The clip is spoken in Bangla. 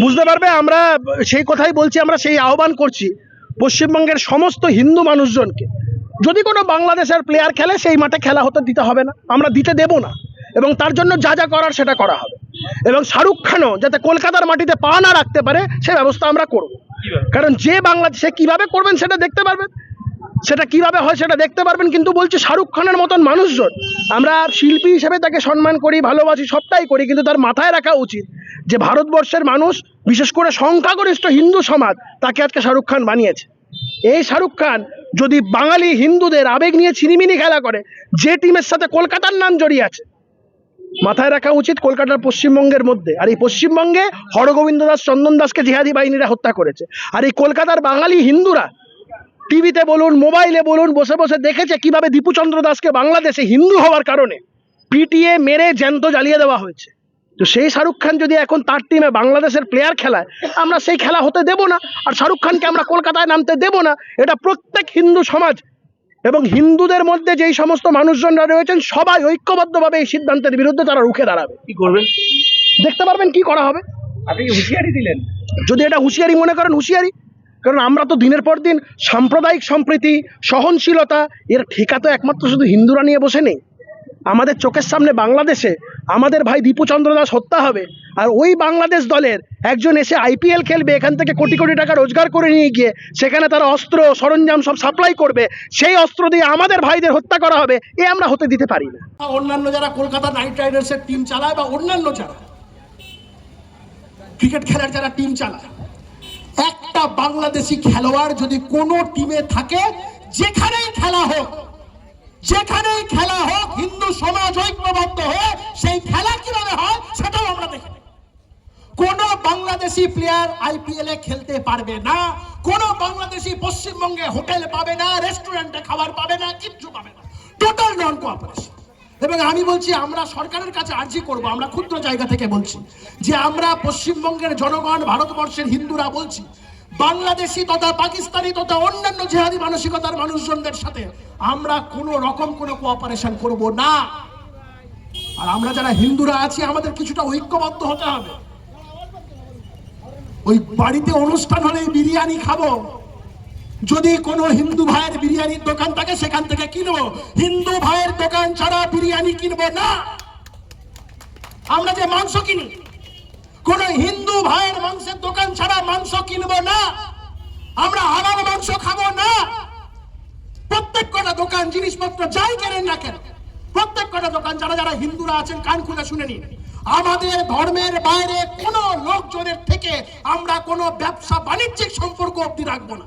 বুঝতে পারবে আমরা সেই কথাই বলছি আমরা সেই আহ্বান করছি পশ্চিমবঙ্গের সমস্ত হিন্দু মানুষজনকে। যদি কোনো বাংলাদেশের প্লেয়ার খেলে সেই মাঠে খেলা হতে দিতে হবে না আমরা দিতে দেব না। এবং তার জন্য যা যা করার সেটা করা হবে। এবং শাহরুখ খানও যাতে কলকাতার মাটিতে পা না রাখতে পারে সে ব্যবস্থা আমরা করব। কারণ যে বাংলাদেশে কীভাবে করবেন সেটা দেখতে পারবেন। সেটা কীভাবে হয় সেটা দেখতে পারবেন কিন্তু বলছি শাহরুখ খানের মতন মানুষজন আমরা শিল্পী হিসেবে তাকে সম্মান করি, ভালোবাসি, সবটাই করি, কিন্তু তার মাথায় রাখা উচিত যে ভারতবর্ষের মানুষ, বিশেষ করে সংখ্যাগরিষ্ঠ হিন্দু সমাজ, তাকে আজকে শাহরুখ খান বানিয়েছে। এই শাহরুখ খান যদি বাঙালি হিন্দুদের আবেগ নিয়ে ছিনিমিনি খেলা করে, যে টিমের সাথে কলকাতার নাম জড়িয়ে আছে, মাথায় রাখা উচিত কলকাতার পশ্চিমবঙ্গের মধ্যে। আর এই পশ্চিমবঙ্গে হরগোবিন্দ দাস, চন্দন দাসকে জিহাদি বাহিনীরা হত্যা করেছে। আর এই কলকাতার বাঙালি হিন্দুরা টিভিতে বলুন মোবাইলে বলুন বসে বসে দেখেছে কীভাবে দীপুচন্দ্র দাসকে বাংলাদেশে হিন্দু হওয়ার কারণে পিটিএ মেরে জ্যান্ত জ্বালিয়ে দেওয়া হয়েছে। তো সেই শাহরুখ খান যদি এখন তার টিমে বাংলাদেশের প্লেয়ার খেলায় আমরা সেই খেলা হতে দেব না আর শাহরুখ খানকে আমরা কলকাতায় নামতে দেব না এটা প্রত্যেক হিন্দু সমাজ। এবং হিন্দুদের মধ্যে যেই সমস্ত মানুষজনরা রয়েছেন সবাই ঐক্যবদ্ধভাবে এই সিদ্ধান্তের বিরুদ্ধে তারা রুখে দাঁড়াবে। কি করবেন? দেখতে পারবেন কি করা হবে। আপনি হুঁশিয়ারি দিলেন? যদি এটা হুঁশিয়ারি মনে করেন হুঁশিয়ারি। কারণ আমরা তো দিনের পর দিন সাম্প্রদায়িক সম্প্রীতি, সহনশীলতা, এর ঠিকা তো একমাত্র শুধু হিন্দুরা নিয়ে বসে নেই। আমাদের চোখের সামনে বাংলাদেশে আমাদের ভাই দীপুচন্দ্র দাস হত্যা হবে আর ওই বাংলাদেশ দলের একজন এসে আইপিএল খেলবে, এখান থেকে কোটি কোটি টাকা রোজগার করে নিয়ে গিয়ে সেখানে তারা অস্ত্র, সরঞ্জাম সব সাপ্লাই করবে, সেই অস্ত্র দিয়ে আমাদের ভাইদের হত্যা করা হবে, এ আমরা হতে দিতে পারি না। অন্যান্য যারা কলকাতা নাইট রাইডার্সের টিম চালায় বা অন্যান্য যারা ক্রিকেট খেলার যারা টিম চালায় একটা বাংলাদেশি খেলোয়াড় যদি কোনো টিমে থাকে, যেখানেই খেলা হোক, যেখানেই খেলা হোক, হিন্দু সমাজ ঐক্যবদ্ধ হয়ে সেই খেলা কীভাবে হয়, সেটাও আমরা দেখি কোন বাংলাদেশি প্লেয়ার আইপিএল এ খেলতে পারবে না, কোন বাংলাদেশি পশ্চিমবঙ্গে হোটেল পাবে না রেস্টুরেন্টে খাবার পাবে না, কিচ্ছু পাবে না। টোটাল নন কোঅপারেশন এবং আমি বলছি, আমরা সরকারের কাছে আর্জি করব, আমরা ক্ষুদ্র জায়গা থেকে বলছি, যে আমরা পশ্চিমবঙ্গের জনগণ, ভারতবর্ষের হিন্দুরা বলছি বাংলাদেশি তথা পাকিস্তানি তথা অন্যান্য জেহাদি মানসিকতার মানুষজনদের সাথে আমরা কোনো রকম কোনো কোঅপারেশন করব না। আর আমরা যারা হিন্দুরা আছি, আমাদের কিছুটা ঐক্যবদ্ধ হতে হবে। ওই বাড়িতে অনুষ্ঠান হলে বিরিয়ানি খাব। যদি কোনো হিন্দু ভাইয়ের বিরিয়ানির দোকান থাকে, সেখান থেকে কিনবো। হিন্দু ভাইয়ের দোকান ছাড়া বিরিয়ানি কিনবো না। আমরা যে মাংস কিনি, কোন হিন্দু ভাইয়ের মাংসের দোকান ছাড়া মাংস কিনবো না আমরা হারাম মাংস খাব না প্রত্যেক কটা দোকান জিনিসপত্র যাই কেনেন না কেন, প্রত্যেক কটা দোকান যারা যারা হিন্দুরা আছেন, কান খুলে শুনে নিন। আমাদের ধর্মের বাইরে কোনো লোকজনের থেকে আমরা কোনো ব্যবসা বাণিজ্যিক সম্পর্ক অব্দি রাখব না।